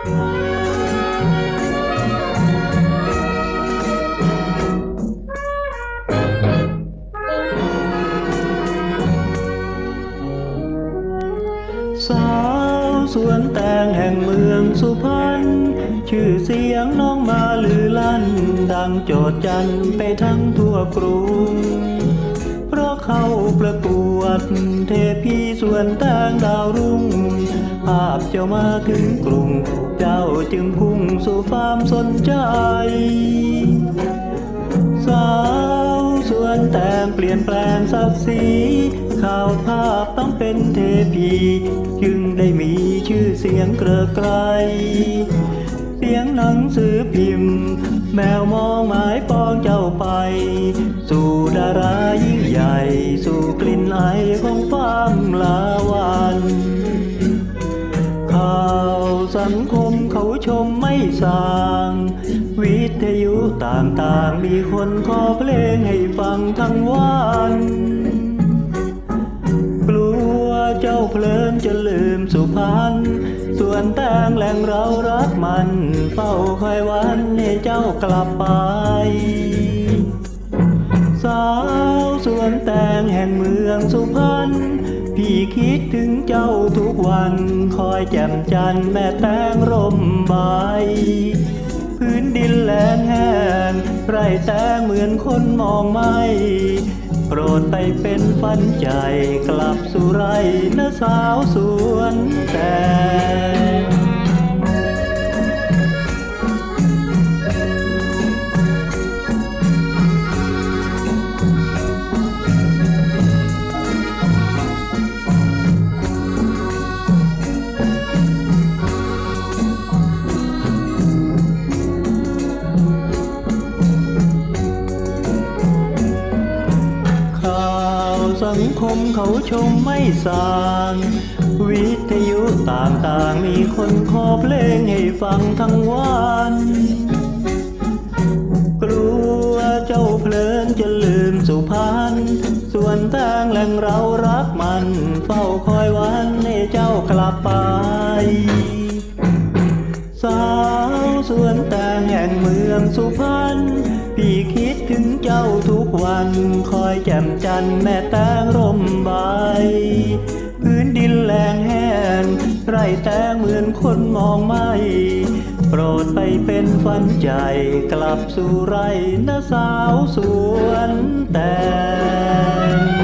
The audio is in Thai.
สาวสวนแตงแห่งเมืองสุพรรณชื่อเสียงน้องมาลือลั่น ดังโจดจันไปทั้งทั่วกรุง เข้าประกวด เทพีสวนแตงดาวรุ่ง ภาพเจ้ามาถึงกรุง เจ้าจึงพุ่งสู่ความสนใจ สาวสวนแต่งเปลี่ยนแปลงศักดิ์ศรีข่าวภาพต้องเป็นเทพี จึงได้มีชื่อเสียงเกระไกลเสียงหนังสือพิมพ์ แมวมองหมาย ใหญ่สู่กลิ่นไอของความลาวันข่าวสังคมเขาชมไม่สาง วิทยุต่างๆ มีคนขอเพลงให้ฟังทั้งวันกลัวเจ้าเพลินจะลืมสุพรรณส่วนแตงแหล่งเรารักมันเฝ้าคอยวันให้เจ้ากลับไปสา สวนแตงแห่งเมืองสุพรรณพี่คิดถึงเจ้าทุกวันคอยแจ่มจันทร์แม่แตงร่มใบพื้นดินแล้งแห้งไรแตงเหมือนคนมองไม่โปรดไปเป็นฝันใจกลับสู่ไรนะสาวสวนแตง สังคมเขาชมไม่สาง วิทยุต่างๆมีคนขอเพลงให้ฟังทั้งวัน กลัวเจ้าเพลินจะลืมสุพรรณส่วนทางแหล่งเรารักมัน เฝ้าคอยวันให้เจ้ากลับไป สาวสวนแตงแห่งเมืองสุพรรณ พี่คิดถึงเจ้าทุกวันคอยแจ่มจันทร์แม่แตงร่มใบ พื้นดินแลงแห้งไรแตงเหมือนคนมองไม่โปรดไปเป็นฝันใจกลับสู่ไรนะสาวสวนแตง